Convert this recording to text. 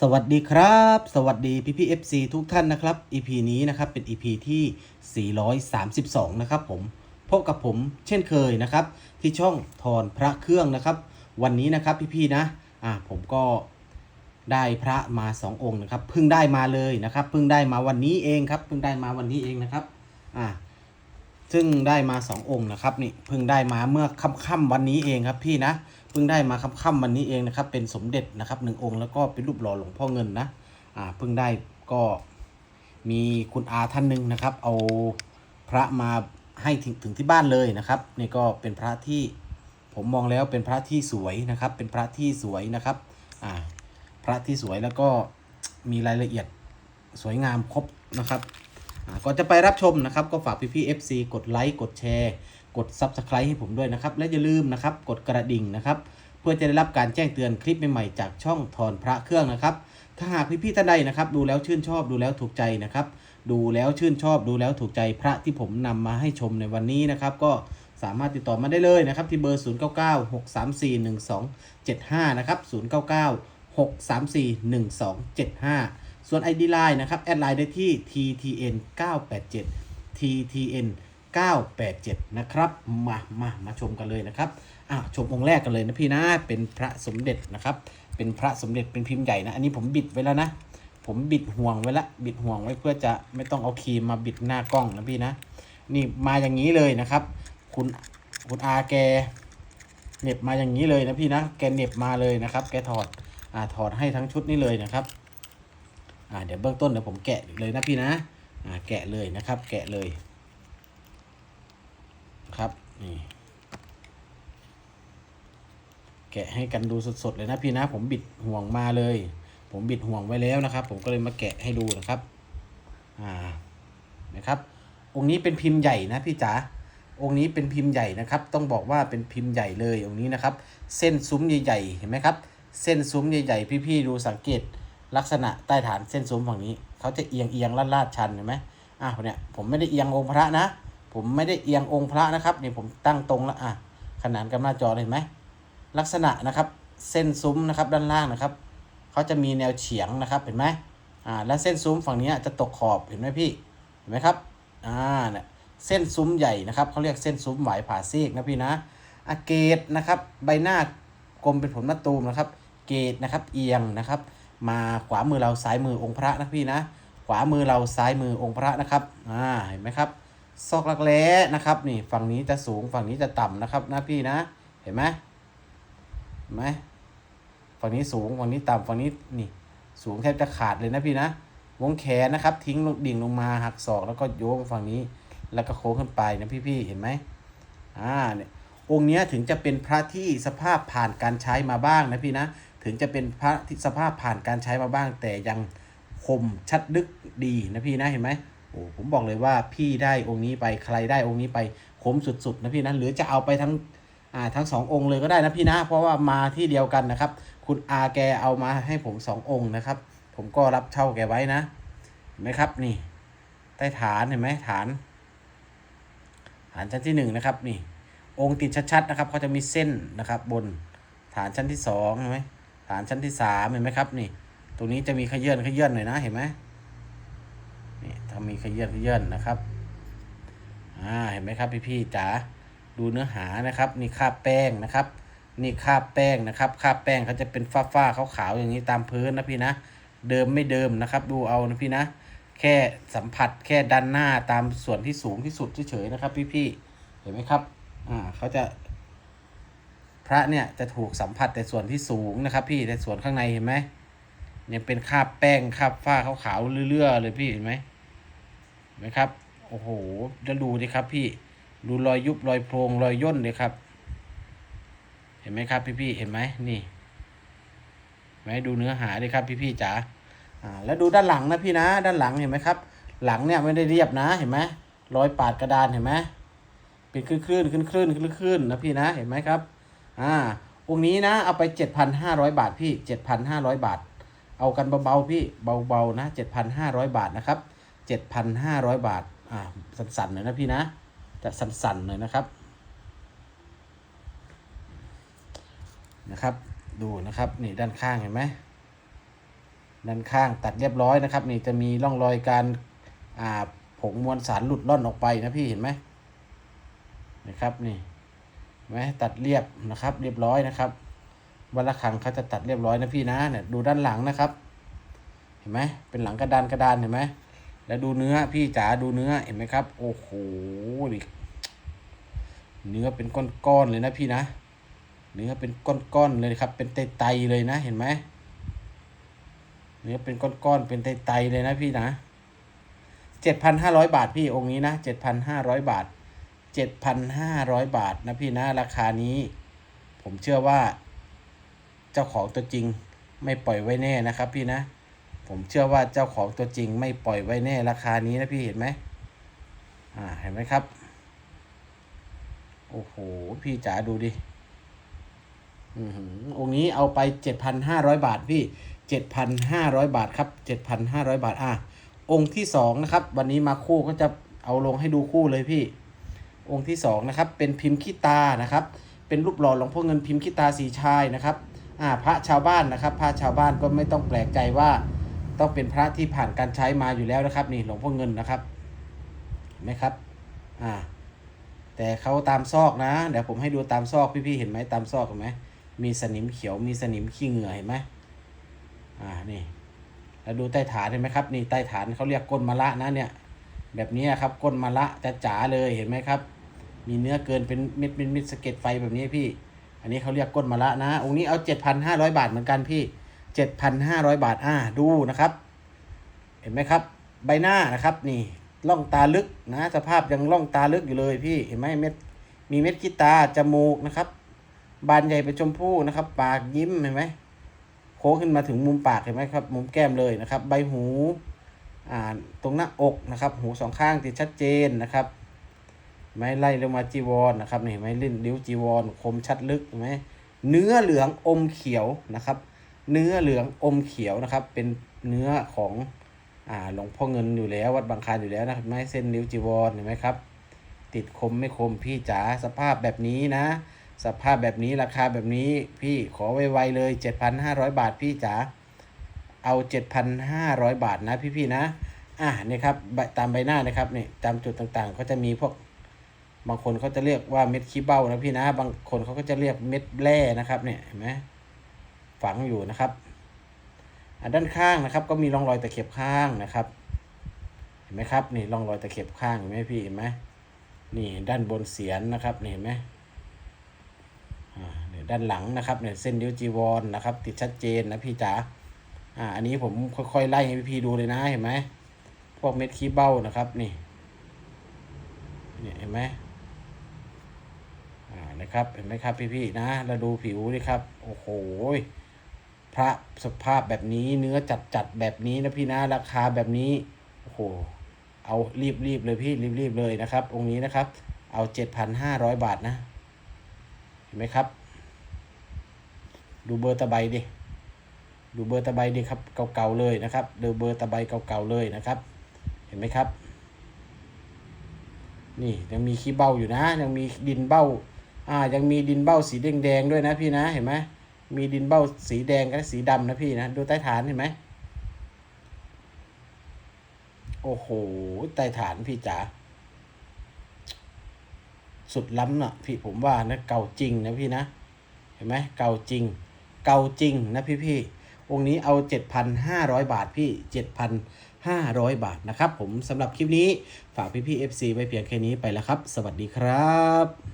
สวัสดีครับ สวัสดีพี่พี่ FC ทุกท่านนะครับ EP นี้นะครับเป็น EP ที่ 432 นะครับผมพบกับผมเช่นเคยนะครับ ที่ช่องทอนพระเครื่องนะครับ วันนี้นะครับพี่พี่นะอ่าผมก็ได้พระมา 2 องค์นะครับเพิ่งได้มาเลยนะครับเพิ่งได้มาวันนี้เองครับเพิ่งได้มาวันนี้เองนะครับอ่า ซึ่งได้มาสององค์นะครับนี่เพิ่งได้มาเมื่อค่ำๆวันนี้เองครับพี่นะเพิ่งได้มาค่ำๆวันนี้เองนะครับ เป็นสมเด็จนะครับหนึ่งองค์แล้วก็เป็นรูปหล่อหลวงพ่อเงินนะอ่าเพิ่งได้ก็มีคุณอาท่านหนึ่งนะครับ เอาพระมาให้ถึงถึงที่บ้านเลยนะครับนี่ก็เป็นพระที่ผมมองแล้วเป็นพระที่สวยนะครับ เป็นพระที่สวยนะครับอ่าพระที่สวยแล้วก็มีรายละเอียดสวยงามครบนะครับ ก่อนจะไปรับชมนะครับก็ฝากพี่ๆ FC กดไลค์กดแชร์ กด Subscribe ให้ผมด้วยนะครับ และอย่าลืมนะครับกดกระดิ่งนะครับ เพื่อจะได้รับการแจ้งเตือนคลิปใหม่ๆจากช่องทอนพระเครื่องนะครับ ถ้าหากพี่ๆท่านใดนะครับ ดูแล้วชื่นชอบดูแล้วถูกใจนะครับ ดูแล้วชื่นชอบดูแล้วถูกใจพระที่ผมนำมาให้ชมในวันนี้นะครับ ก็สามารถติดต่อมาได้เลยนะครับ ที่เบอร์ 0 9 9 6 3 4 1 2 7 5 นะครับ 0 ส่วน ID Line นะครับ แอดไลน์ได้ที่ ttn 987 ttn 987 นะครับ มามามาชมกันเลยนะครับอะชมองค์แรกกันเลยนะพี่นะ เป็นพระสมเด็จนะครับ เป็นพระสมเด็จเป็นพิมพ์ใหญ่นะ อันนี้ผมบิดไว้แล้วนะ ผมบิดห่วงไว้ละบิดห่วงไว้เพื่อจะไม่ต้องเอาครีมมาบิดหน้ากล้องนะพี่นะ นี่มาอย่างนี้เลยนะครับ คุณคุณอาแกเน็บมาอย่างนี้เลยนะพี่นะ แกเน็บมาเลยนะครับ แกถอด อ่า ถอดให้ทั้งชุดนี้เลยนะครับ อ่าเดี๋ยวเบื้องต้นเดี๋ยวผมแกะเลยนะพี่นะอ่าแกะเลยนะครับ แกะเลยครับนี่แกะให้กันดูสดๆเลยนะพี่นะ ผมบิดห่วงมาเลย ผมบิดห่วงไว้แล้วนะครับ ผมก็เลยมาแกะให้ดูนะครับอ่านะครับ องค์นี้เป็นพิมพ์ใหญ่นะพี่จ๋าองค์นี้เป็นพิมพ์ใหญ่นะครับ ต้องบอกว่าเป็นพิมพ์ใหญ่เลยองค์นี้นะครับ เส้นซุ้มใหญ่ๆเห็นไหมครับ เส้นซุ้มใหญ่ๆพี่ๆดูสังเกต ลักษณะใต้ฐานเส้นซุ้มฝั่งนี้เขาจะเอียงเอียงลาดลาดชันเห็นไหมอะเนี่ยผมไม่ได้เอียงองค์พระนะ ผมไม่ได้เอียงองค์พระนะครับนี่ผมตั้งตรงแล้วอะขนานกับหน้าจอเลยเห็นไหมลักษณะนะครับเส้นซุ้มนะครับด้านล่างนะครับเขาจะมีแนวเฉียงนะครับเห็นไหมอ่าและเส้นซุ้มฝั่งนี้จะตกขอบเห็นไหมพี่เห็นไหมครับอ่าเนี่ยเส้นซุ้มใหญ่นะครับเขาเรียกเส้นซุ้มหวายผ่าซีกนะพี่นะอาเกตนะครับใบหน้ากลมเป็นผลมะตูมนะครับ เกตนะครับเอียงนะครับ มาขวามือเราซ้ายมือองค์พระนะพี่นะ ขวามือเราซ้ายมือองค์พระนะครับอ่าเห็นไหมครับ ซอกลักแร้นะครับนี่ฝั่งนี้จะสูงฝั่งนี้จะต่ำนะครับนะพี่นะ เห็นไหมเห็นไหมฝั่งนี้สูงฝั่งนี้ต่ำฝั่งนี้นี่ สูงแทบจะขาดเลยนะพี่นะ วงแขนนะครับ ทิ้งลงดิ่งลงมาหักศอกแล้วก็โยงฝั่งนี้ แล้วก็โค้งขึ้นไปนะพี่ๆเห็นไหมอ่าเนี่ยองค์นี้ถึงจะเป็นพระที่สภาพผ่านการใช้มาบ้างนะพี่นะ ถึงจะเป็นพระที่สภาพผ่านการใช้มาบ้าง แต่ยังคมชัดลึกดีนะพี่นะเห็นไหมโอ้ผมบอกเลยว่าพี่ได้องค์นี้ไปใครได้องค์นี้ไปคมสุดๆนะพี่นะหรือจะเอาไปทั้งอ่าทั้งสององค์เลยก็ได้นะพี่นะ เพราะว่ามาที่เดียวกันนะครับ คุณอาแกเอามาให้ผมสององค์นะครับ ผมก็รับเช่าแกไว้นะเห็นไหมครับนี่ ใต้ฐานเห็นไหมฐาน ฐานชั้นที่หนึ่งนะครับนี่ องค์ติดชัดๆนะครับเขาจะมีเส้นนะครับ บนฐานชั้นที่สองเห็นไหม ฐานชั้นที่สามเห็นไหมครับ นี่ ตรงนี้จะมีขยื่นขยื่นหน่อยนะเห็นไหมนี่ถ้ามีขยื่นขยื่นนะครับอ่าเห็นไหมครับพี่ๆจ๋าดูเนื้อหานะครับ นี่คาบแป้งนะครับ นี่คาบแป้งนะครับคาบแป้งเขาจะเป็นฝ้าๆขาวๆอย่างนี้ตามพื้นนะพี่นะเดิมไม่เดิมนะครับ ดูเอานะพี่นะ แค่สัมผัสแค่ด้านหน้าตามส่วนที่สูงที่สุดเฉยๆนะครับ พี่ๆเห็นไหมครับอ่าเขาจะ พระเนี่ยจะถูกสัมผัสแต่ส่วนที่สูงนะครับ พี่แต่ส่วนข้างในเห็นไหมเนี่ยเป็นคราบแป้งคราบฝ้าขาวๆเรื่อยๆเลยพี่เห็นไหมเห็นไหมครับ โอ้โหจะดูดิครับพี่ดูรอยยุบรอยโพรงรอยย่นเลยครับ เห็นไหมครับ พี่ๆเห็นไหมนี่ไหมดูเนื้อหาดิครับ พี่ๆจ๋าอ่าแล้วดูด้านหลังนะพี่นะด้านหลังเห็นไหมครับ หลังเนี่ยไม่ได้เรียบนะเห็นไหมรอยปาดกระดานเห็นไหมเป็นคลื่นคลื่นคลื่นคลื่นคลื่นคลื่นนะพี่นะเห็นไหมครับ อ่าองค์นี้นะ เอาไปเจ็ดพันห้าร้อยบาทพี่เจ็ดพันห้าร้อยบาท เอากันเบาๆพี่เบาๆนะเจ็ดพันห้าร้อยบาทนะครับเจ็ดพันห้าร้อยบาท อ่าสั่นๆหน่อยนะพี่นะจะสั่นๆหน่อยนะครับนะครับ ดูนะครับนี่ด้านข้างเห็นไหมด้านข้างตัดเรียบร้อยนะครับ นี่จะมีร่องรอยการอ่าผงมวลสารหลุดล่อนออกไปนะพี่เห็นไหมนะครับนี่ ไหมตัดเรียบนะครับ เรียบร้อยนะครับวันละครั้งเขาจะตัดเรียบร้อยนะพี่นะเนี่ยดูด้านหลังนะครับ เห็นไหมเป็นหลังกระดานกระดานเห็นไหมแล้วดูเนื้อพี่จ๋าดูเนื้อเห็นไหมครับ โอ้โหเนื้อเป็นก้อนๆเลยนะพี่นะ เนื้อเป็นก้อนๆเลยครับ เป็นไตๆเลยนะ เห็นไหมเนื้อเป็นก้อนๆเป็นไตๆเลยนะพี่นะเจ็ดพันห้าร้อยบาทพี่องค์นี้นะเจ็ดพันห้าร้อยบาท เจ็ดพันห้าร้อยบาทนะพี่นะราคานี้ ผมเชื่อว่า เจ้าของตัวจริงไม่ปล่อยไว้แน่นะครับ พี่นะ ผมเชื่อว่าเจ้าของตัวจริง ไม่ปล่อยไว้แน่ราคานี้นะพี่เห็นไหมอ่าเห็นไหมครับ โอ้โห พี่จ๋าดูดิอือหือองค์นี้เอาไปเจ็ดพันห้าร้อยบาทพี่เจ็ดพันห้าร้อยบาทครับเจ็ดพันห้าร้อยบาทอะองค์ที่สองนะครับ วันนี้มาคู่ก็จะเอาลงให้ดูคู่เลยพี่ องค์ที่สองนะครับเป็นพิมพ์ขี้ตานะครับเป็นรูปหล่อหลวงพ่อเงินพิมพ์ขี้ตาสีชายนะครับอ่าพระชาวบ้านนะครับพระชาวบ้านก็ไม่ต้องแปลกใจว่าต้องเป็นพระที่ผ่านการใช้มาอยู่แล้วนะครับนี่หลวงพ่อเงินนะครับเห็นไหมครับอ่าแต่เขาตามซอกนะเดี๋ยวผมให้ดูตามซอกพี่ๆเห็นไหมตามซอกเห็นไหมมีสนิมเขียวมีสนิมขี้เหงื่อเห็นไหมอ่านี่แล้วดูใต้ฐานเห็นไหมครับนี่ใต้ฐานเขาเรียกก้นมะละนะเนี่ยแบบนี้ครับก้นมะละจะจ๋าเลยเห็นไหมครับ มีเนื้อเกินเป็นเม็ดเป็นเม็ดสะเก็ดไฟแบบนี้พี่ อันนี้เขาเรียกก้นมะละนะ องค์นี้เอาเจ็ดพันห้าร้อยบาทเหมือนกันพี่เจ็ดพันห้าร้อยบาทอ่าดูนะครับ เห็นไหมครับ ใบหน้านะครับนี่ล่องตาลึกนะ สภาพยังล่องตาลึกอยู่เลยพี่เห็นไหมเม็ดมีเม็ดกีตาจมูกนะครับ บานใหญ่เป็นชมพู่นะครับ ปากยิ้มเห็นไหมโค้งขึ้นมาถึงมุมปากเห็นไหมครับ มุมแก้มเลยนะครับ ใบหูอ่าตรงหน้าอกนะครับ หูสองข้างติดชัดเจนนะครับ ไม่ไล่ลงมาจีวรนะครับนี่ไหมลิ้นริ้วจีวรคมชัดลึกไหมเนื้อเหลืองอมเขียวนะครับ เนื้อเหลืองอมเขียวนะครับ เป็นเนื้อของอ่าหลวงพ่อเงินอยู่แล้ววัดบางคลานอยู่แล้วนะครับไม่เส้นนิ้วจีวรเห็นไหมครับ ติดคมไม่คมพี่จ๋าสภาพแบบนี้นะ สภาพแบบนี้ราคาแบบนี้พี่ขอไวๆเลย7,500บาทพี่จ๋าเอา7,500บาทนะพี่ๆนะอะนี่ครับใบตามใบหน้านะครับนี่ตามจุดต่างๆ ก็จะมีพวก บางคนเขาจะเรียกว่าเม็ดขี้เบ้านะพี่นะ บางคนเขาก็จะเรียกเม็ดแร่นะครับ เนี่ยเห็นไหมฝังอยู่นะครับอะด้านข้างนะครับ ก็มีร่องรอยตะเข็บข้างนะครับ เห็นไหมครับนี่ร่องรอยตะเข็บข้างเห็นไหมพี่เห็นไหมนี่ด้านบนเสียนนะครับนี่เห็นไหมอ่าเนี่ยด้านหลังนะครับเนี่ยเส้นนิ้วจีวรนะครับ ติดชัดเจนนะพี่จ๋าอ่าอันนี้ผมค่อยๆไล่ให้พี่ดูเลยนะเห็นไหมพวกเม็ดขี้เบ้านะครับนี่เนี่ยเห็นไหม นะครับเห็นไหมครับพี่ๆนะเราดูผิวดิครับ โอ้โหพระสภาพแบบนี้เนื้อจัดจัดๆแบบนี้นะพี่นะราคาแบบนี้โอ้โหเอารีบรีบๆเลยพี่รีบรีบๆเลยนะครับ องค์นี้นะครับ เอาเจ็ดพันห้าร้อยบาทนะ เห็นไหมครับ ดูเบอร์ตะไบดิดูเบอร์ตะไบดิครับเก่าๆเลยนะครับดูเบอร์ตะไบเก่าๆเลยนะครับ เห็นไหมครับ นี่ยังมีขี้เบ้าอยู่นะ ยังมีดินเบ้า อ่ายังมีดินเบ้าสีแดงแดงด้วยนะพี่นะเห็นไหมมีดินเบ้าสีแดงกับสีดำนะพี่นะดูใต้ฐานเห็นไหมโอ้โหใต้ฐานพี่จ๋าสุดล้ำน่ะพี่ผมว่านะเก่าจริงนะพี่นะ เห็นไหมเก่าจริง เก่าจริงนะพี่พี่องค์นี้เอาเจ็ดพันห้าร้อยบาทพี่เจ็ดพันห้าร้อยบาทนะครับผมสำหรับคลิปนี้ฝากพี่พี่เอฟซีไว้เพียงแค่นี้ไปแล้วครับ สวัสดีครับ